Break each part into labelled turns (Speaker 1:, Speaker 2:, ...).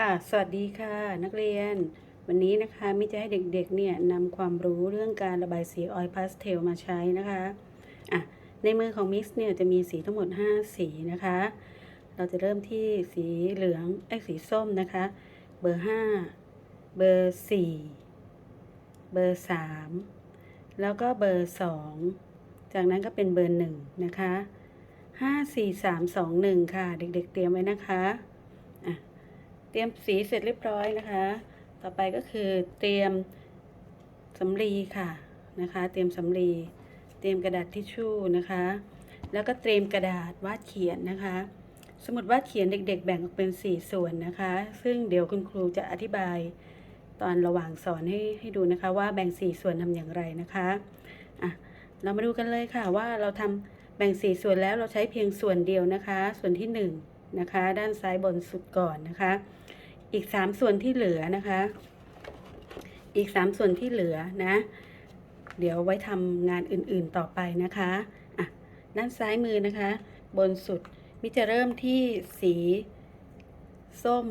Speaker 1: ค่ะ สวัสดีค่ะนักเรียน วันนี้นะคะมิจะให้เด็กๆเนี่ยนำความรู้เรื่องการระบายสีออยล์พาสเทลมาใช้นะคะอะในมือของมิกซ์เนี่ยจะมีสีทั้งหมด 5 สีนะคะ เราจะเริ่มที่สีเหลืองไอ้สีส้มนะคะ เบอร์ 5 เบอร์ 4 เบอร์ 3 แล้วก็เบอร์ 2 จากนั้นก็เป็นเบอร์ 1 นะคะ 5 4 3 2 1 ค่ะ เด็กๆเตรียมไว้นะคะ เตรียมสีเสร็จเรียบร้อยนะคะ ต่อไปก็คือเตรียมสำลีค่ะนะคะ เตรียมสำลีเตรียมกระดาษทิชชู่นะคะ แล้วก็เตรียมกระดาษวาดเขียนนะคะ สมุดวาดเขียนเด็ก ๆ แบ่งออกเป็น 4 ส่วนนะคะ ซึ่งเดี๋ยวคุณครูจะอธิบายตอนระหว่างสอนให้ให้ดูนะคะ ว่าแบ่ง 4 ส่วนทำอย่างไรนะคะอะเรามาดูกันเลยค่ะว่าเราทำแบ่ง 4 ส่วนแล้วเราใช้เพียงส่วนเดียวนะคะ ส่วนที่ 1 นะคะ ด้านซ้ายบนสุดก่อนนะคะ อีก3ส่วนที่เหลือนะคะ อีก3ส่วนที่เหลือนะ เดี๋ยวไว้ทำงานอื่นๆต่อไปนะคะอะด้านซ้ายมือนะคะ บนสุดมิจะเริ่มที่สีส้ม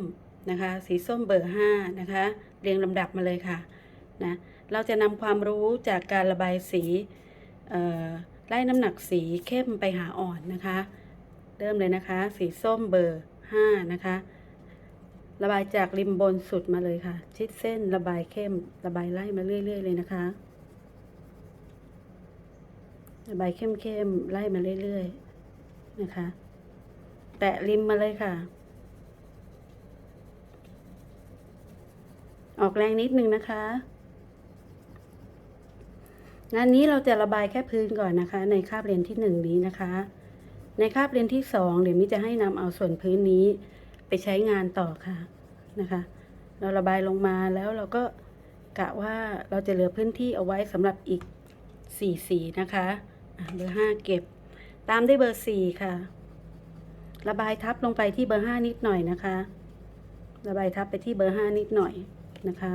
Speaker 1: นะคะ สีส้มเบอร์5นะคะ เรียงลำดับมาเลยค่ะนะเราจะนำความรู้จากการระบายสีไล่น้ำหนักสีเข้มไปหาอ่อนนะคะ เริ่มเลยนะคะ สีส้มเบอร์ 5 นะคะ ระบายจากริมบนสุดมาเลยค่ะ ชิดเส้นระบายเข้ม ระบายไล่มาเรื่อย ๆ เลยนะคะ ระบายเข้มๆไล่มาเรื่อย ๆ นะคะ แตะริมมาเลยค่ะ ออกแรงนิดนึงนะคะงานนี้เราจะระบายแค่พื้นก่อนนะคะ ในคาบเรียนที่หนึ่งนี้นะคะ ในคาบเรียนที่สองเดี๋ยวมิจะให้นำเอาส่วนพื้นนี้ ไปใช้งานต่อค่ะนะคะ เราระบายลงมาแล้วเราก็กะว่าเราจะเหลือพื้นที่เอาไว้สำหรับอีกสี่สีนะคะะเบอร์ห้าเก็บ ตามด้วยเบอร์สี่ค่ะ ระบายทับลงไปที่เบอร์ห้านิดหน่อยนะคะ ระบายทับไปที่เบอร์ห้านิดหน่อยนะคะ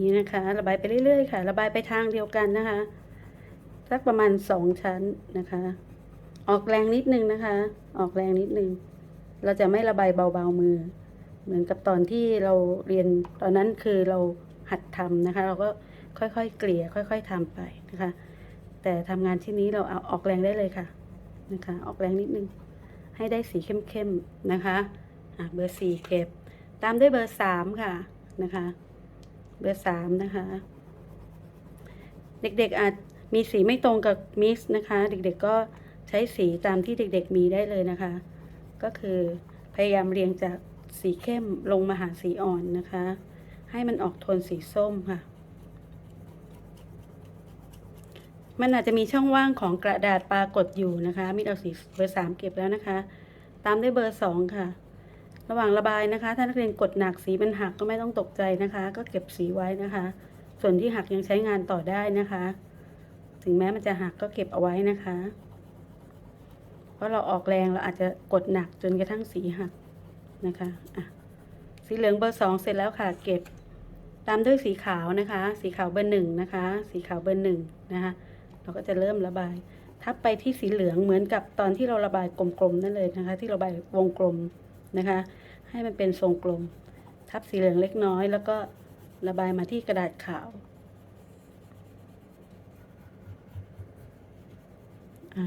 Speaker 1: นี่นะคะ ระบายไปเรื่อยๆค่ะ ระบายไปทางเดียวกันนะคะสักประมาณสองชั้นนะคะ ออกแรงนิดนึงนะคะ ออกแรงนิดนึง เราจะไม่ระบายเบาๆมือ เหมือนกับตอนที่เราเรียนตอนนั้นคือเราหัดทำนะคะ เราก็ค่อยๆเกลี่ยค่อย ๆทำไปนะคะ แต่ทำงานที่นี้เราเอาออกแรงได้เลยค่ะนะคะ ออกแรงนิดนึง ให้ได้สีเข้มๆนะคะะเบอร์สี่เก็บ ตามด้วยเบอร์สามค่ะนะคะ บอร์สามนะคะ เด็กๆอาจมีสีไม่ตรงกับมิกซ์นะคะ เด็กๆก็ใช้สีตามที่เด็กๆมีได้เลยนะคะ ก็คือพยายามเรียงจากสีเข้มลงมาหาสีอ่อนนะคะ ให้มันออกโทนสีส้มค่ะ มันอาจจะมีช่องว่างของกระดาษปรากฏอยู่นะคะมิดเอาสีเบอร์สามเก็บแล้วนะคะ ตามด้วยเบอร์สองค่ะ ระหว่างระบายนะคะ ถ้านักเรียนกดหนักสีมันหักก็ไม่ต้องตกใจนะคะ ก็เก็บสีไว้นะคะ ส่วนที่หักยังใช้งานต่อได้นะคะ ถึงแม้มันจะหักก็เก็บเอาไว้นะคะ เพราะเราออกแรงเราอาจจะกดหนักจนกระทั่งสีหักนะคะอะสีเหลืองเบอร์สองเสร็จแล้วค่ะ เก็บตามด้วยสีขาวนะคะ สีขาวเบอร์หนึ่งนะคะ สีขาวเบอร์หนึ่งนะคะ เราก็จะเริ่มระบาย ทับไปที่สีเหลืองเหมือนกับตอนที่เราระบายกลมๆนั่นเลยนะคะ ที่ระบายวงกลม นะคะ ให้มันเป็นทรงกลม ทับสีเหลืองเล็กน้อย แล้วก็ระบายมาที่กระดาษขาวอะ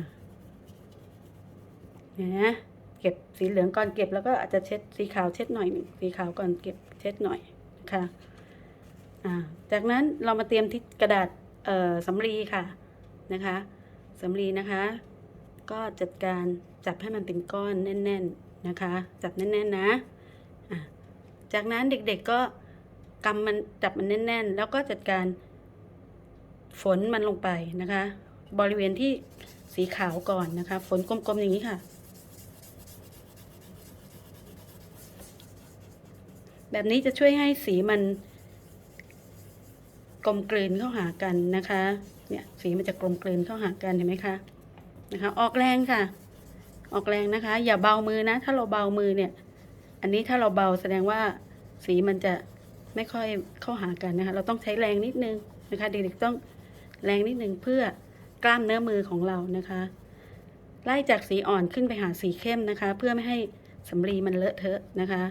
Speaker 1: เนี่ยนะเก็บสีเหลืองก่อนเก็บแล้วก็อาจจะเช็ดสีขาวเช็ดหน่อยหนึ่งสีขาวก่อนเก็บเช็ดหน่อยนะคะอ่าจากนั้นเรามาเตรียมที่กระดาษเอ่อสำลีค่ะนะคะสำลีนะคะ ก็จัดการจับให้มันเป็นก้อนแน่น ๆ นะคะ จับแน่นๆนะะจากนั้นเด็กๆก็กำมันจับมันแน่น ๆ แล้วก็จัดการฝนมันลงไปนะคะ บริเวณที่สีขาวก่อนนะคะ ฝนกลมๆอย่างนี้ค่ะ แบบนี้จะช่วยให้สีมันกลมกลืนเข้าหากันนะคะ เนี่ยสีมันจะกลมกลืนเข้าหากันเห็นไหมคะ นะคะ ออกแรงค่ะ ออกแรงนะคะ อย่าเบามือนะ ถ้าเราเบามือเนี่ย อันนี้ถ้าเราเบาแสดงว่าสีมันจะไม่ค่อยเข้าหากันนะคะ เราต้องใช้แรงนิดนึงนะคะเด็กๆต้องแรงนิดนึงเพื่อกล้ามเนื้อมือของเรานะคะ ไล่จากสีอ่อนขึ้นไปหาสีเข้มนะคะ เพื่อไม่ให้สำลีมันเลอะเทอะนะคะ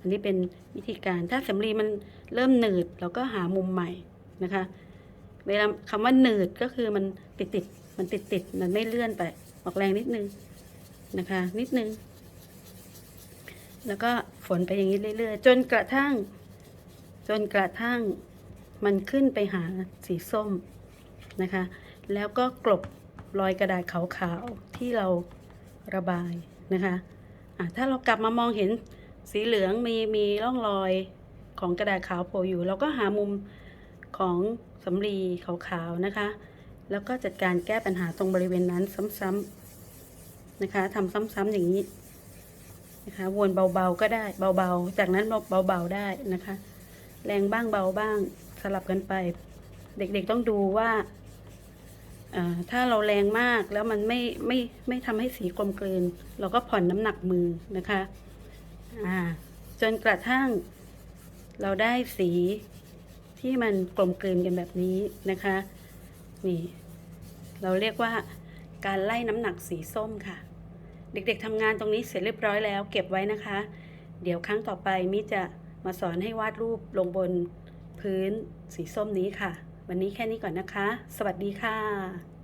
Speaker 1: อันนี้เป็นวิธีการถ้าสำลีมันเริ่มหนืดเราก็หามุมใหม่นะคะ เวลาคำว่าหนืดก็คือมันติดติดๆมันติดติดๆมันไม่เลื่อนไปออกแรงนิดนึง นะคะ นิดนึง แล้วก็ฝนไปอย่างนี้เรื่อยๆ จนกระทั่ง จนกระทั่งมันขึ้นไปหาสีส้มนะคะ แล้วก็กลบรอยกระดาษขาวๆ ที่เราระบายนะคะะถ้าเรากลับมามองเห็นสีเหลืองมีมีร่องรอยของกระดาษขาวโผล่อยู่ เราก็หามุมของสำลีขาวๆนะคะ แล้วก็จัดการแก้ปัญหาตรงบริเวณนั้นซ้ำๆ นะคะทำซ้ำๆอย่างนี้นะคะ วนเบาๆก็ได้เบาๆ จากนั้นเบาๆได้นะคะ แรงบ้างเบาบ้างสลับกันไป เด็กๆต้องดูว่าถ้าเราแรงมากแล้วมันไม่ไม่ไม่ทำให้สีกลมกลืน เราก็ผ่อนน้ำหนักมือนะคะจนกระทั่ง เราได้สีที่มันกลมกลืนกันแบบนี้นะคะ นี่ เราเรียกว่าการไล่น้ำหนักสีส้มค่ะ เด็กๆทำงานตรงนี้เสร็จเรียบร้อยแล้ว เก็บไว้นะคะ เดี๋ยวครั้งต่อไปมิจะมาสอนให้วาดรูปลงบนพื้นสีส้มนี้ค่ะ วันนี้แค่นี้ก่อนนะคะ สวัสดีค่ะ